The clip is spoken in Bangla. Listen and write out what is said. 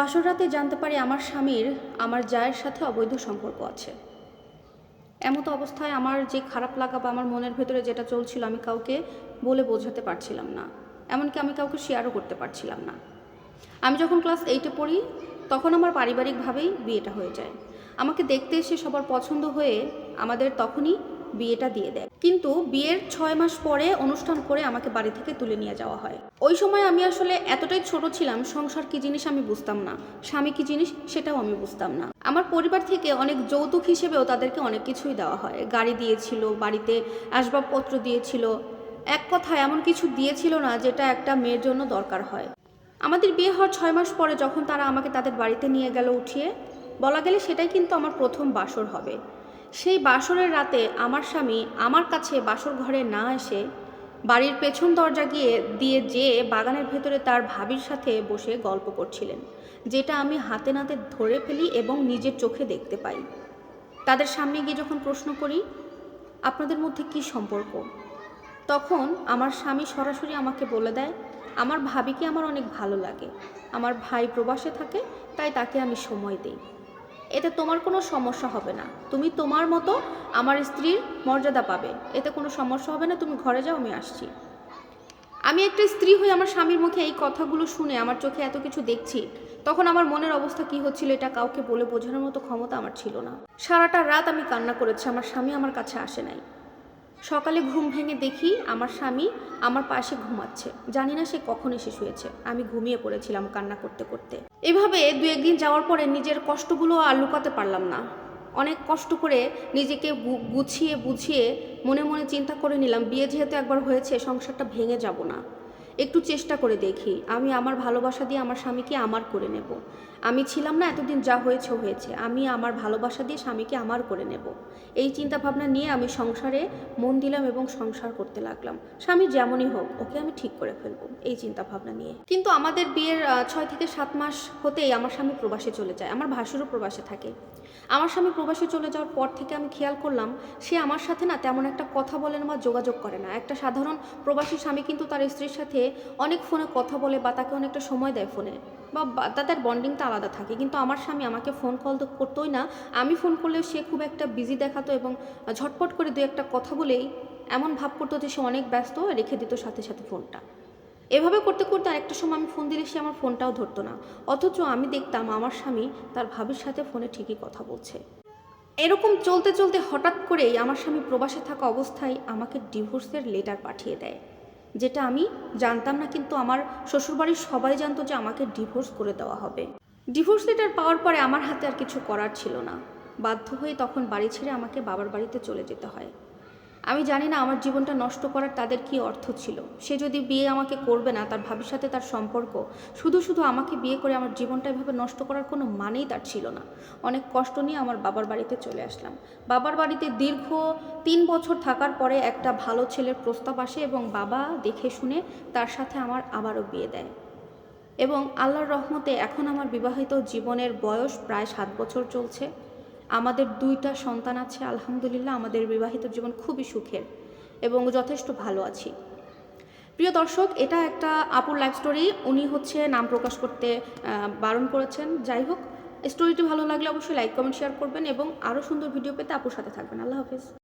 বাসর রাতে জানতে পারি আমার স্বামীর, আমার জায়ের সাথে অবৈধ সম্পর্ক আছে। এমতো অবস্থায় আমার যে খারাপ লাগা বা আমার মনের ভেতরে যেটা চলছিল আমি কাউকে বলে বোঝাতে পারছিলাম না। এমনকি আমি কাউকে শেয়ারও করতে পারছিলাম না। আমি যখন ক্লাস এইটে পড়ি, তখন আমার পারিবারিকভাবেই বিয়েটা হয়ে যায়। আমাকে দেখতে এসে সবার পছন্দ হয়ে আমাদের তখনই বিয়েটা দিয়ে দেয়। কিন্তু বিয়ের ছয় মাস পরে অনুষ্ঠান করে আমাকে বাড়ি থেকে তুলে নিয়ে যাওয়া হয়। ওই সময় আমি আসলে এতটাই ছোট ছিলাম, সংসার কি জিনিস আমি বুঝতাম না, স্বামী কি জিনিস সেটাও আমি বুঝতাম না। আমার পরিবার থেকে অনেক যৌতুক হিসেবেও তাদেরকে অনেক কিছুই দেওয়া হয়। গাড়ি দিয়েছিল, বাড়িতে আসবাবপত্র দিয়েছিল, এক কথায় এমন কিছু দিয়েছিল না যেটা একটা মেয়ের জন্য দরকার হয়। আমাদের বিয়ে হওয়ার ছয় মাস পরে যখন তারা আমাকে তাদের বাড়িতে নিয়ে গেল উঠিয়ে, বলা গেলে সেটাই কিন্তু আমার প্রথম বাসর হবে। সেই বাসরের রাতে আমার স্বামী আমার কাছে বাসর ঘরে না এসে বাড়ির পেছন দরজা গিয়ে দিয়ে যেয়ে বাগানের ভেতরে তার ভাবির সাথে বসে গল্প করছিলেন, যেটা আমি হাতে নাতে ধরে ফেলি এবং নিজের চোখে দেখতে পাই। তাদের সামনে গিয়ে যখন প্রশ্ন করি, আপনাদের মধ্যে কি সম্পর্ক? তখন আমার স্বামী সরাসরি আমাকে বলে দেয়, আমার ভাবিকে আমার অনেক ভালো লাগে। আমার ভাই প্রবাসে থাকে, তাই তাকে আমি সময় দিই। এতে তোমার কোনো সমস্যা হবে না। তুমি তোমার মতো আমার স্ত্রীর মর্যাদা পাবে। এতে কোনো সমস্যা হবে না, তুমি ঘরে যাও, আমি আসছি। আমি একটা স্ত্রী হয়ে আমার স্বামীর মুখে এই কথাগুলো শুনে, আমার চোখে এত কিছু দেখছি, তখন আমার মনের অবস্থা কি হচ্ছিল এটা কাউকে বলে বোঝানোর মতো ক্ষমতা আমার ছিল না। সারাটা রাত আমি কান্না করেছি, আমার স্বামী আমার কাছে আসে নাই। সকালে ঘুম ভেঙে দেখি আমার স্বামী আমার পাশে ঘুমাচ্ছে। জানি না সে কখন এসে শুয়েছে। আমি ঘুমিয়ে পড়েছিলাম কান্না করতে করতে। এভাবে দু একদিন যাওয়ার পরে নিজের কষ্টগুলো আর লুকাতে পারলাম না। অনেক কষ্ট করে নিজেকে গুছিয়ে বুঝিয়ে মনে মনে চিন্তা করে নিলাম, বিয়ে যেহেতু একবার হয়েছে, সংসারটা ভেঙে যাব না। একটু চেষ্টা করে দেখি। আমি আমার ভালোবাসা দিয়ে আমার স্বামীকে আমার করে নেব। আমি ছিলাম না, এতদিন যা হয়েছে হয়েছে। আমি আমার ভালোবাসা দিয়ে স্বামীকে আমার করে নেব। এই চিন্তা ভাবনা নিয়ে আমি সংসারে মন দিলাম এবং সংসার করতে লাগলাম। স্বামী যেমনই হোক, ওকে আমি ঠিক করে ফেলব, এই চিন্তা ভাবনা নিয়ে। কিন্তু আমাদের বিয়ের ছয় থেকে সাত মাস হতেই আমার স্বামী প্রবাসে চলে যায়। আমার ভাসুরও প্রবাসে থাকে। আমার স্বামী প্রবাসে চলে যাওয়ার পর থেকে আমি খেয়াল করলাম, সে আমার সাথে না তেমন একটা কথা বলে না বা যোগাযোগ করে না। একটা সাধারণ প্রবাসী স্বামী কিন্তু তার স্ত্রীর সাথে অনেক ফোনে কথা বলে বা তাকে অনেকটা সময় দেয় ফোনে। বা তাদের বন্ডিংটা আলাদা থাকে। কিন্তু আমার স্বামী আমাকে ফোন কল তো করতোই না। আমি ফোন করলেও সে খুব একটা বিজি দেখাতো এবং ঝটপট করে দু একটা কথা বলেই এমন ভাব করতো যে সে অনেক ব্যস্ত, রেখে দিত সাথে সাথে ফোনটা এভাবে করতে করতে আরেকটা সময় আমি ফোন দিলে সে আমার ফোনটাও ধরতো না। অথচ আমি দেখতাম আমার স্বামী তার ভাবির সাথে ফোনে ঠিকই কথা বলছে। এরকম চলতে চলতে হঠাৎ করেই আমার স্বামী প্রবাসে থাকা অবস্থায় আমাকে ডিভোর্সের লেটার পাঠিয়ে দেয়। যেটা আমি জানতাম না, কিন্তু আমার শ্বশুরবাড়ির সবাই জানতো যে আমাকে ডিভোর্স করে দেওয়া হবে। ডিভোর্স লেটার পাওয়ার পরে আমার হাতে আর কিছু করার ছিল না। বাধ্য হয়ে তখন বাড়ি ছেড়ে আমাকে বাবার বাড়িতে চলে যেতে হয়। আমি জানি না আমার জীবনটা নষ্ট করার তাদের কি অর্থ ছিল। সে যদি বিয়ে আমাকে করবে না, তার সাথে তার সম্পর্ক, শুধু শুধু আমাকে বিয়ে করে আমার জীবনটা এভাবে নষ্ট করার কোনো মানেই তার ছিল না। অনেক কষ্ট নিয়ে আমার বাবার বাড়িতে চলে আসলাম। বাবার বাড়িতে দীর্ঘ তিন বছর থাকার পরে একটা ভালো ছেলের প্রস্তাব আসে এবং বাবা দেখে শুনে তার সাথে আমার আবারও বিয়ে দেয়। এবং আল্লাহর রহমতে এখন আমার বিবাহিত জীবনের বয়স প্রায় সাত বছর চলছে। আমাদের দুইটা সন্তান আছে, আলহামদুলিল্লাহ, আমাদের বিবাহিত জীবন খুবই সুখের এবং যথেষ্ট ভালো আছি। প্রিয় দর্শক, এটা একটা আপুর লাইফ স্টোরি উনি হচ্ছে নাম প্রকাশ করতে বারণ করেছেন। যাই হোক স্টোরিটি ভালো লাগলে অবশ্যই লাইক কমেন্ট শেয়ার করবেন এবং আরও সুন্দর ভিডিও পেতে আপুর সাথে থাকবেন। আল্লাহ হাফিজ।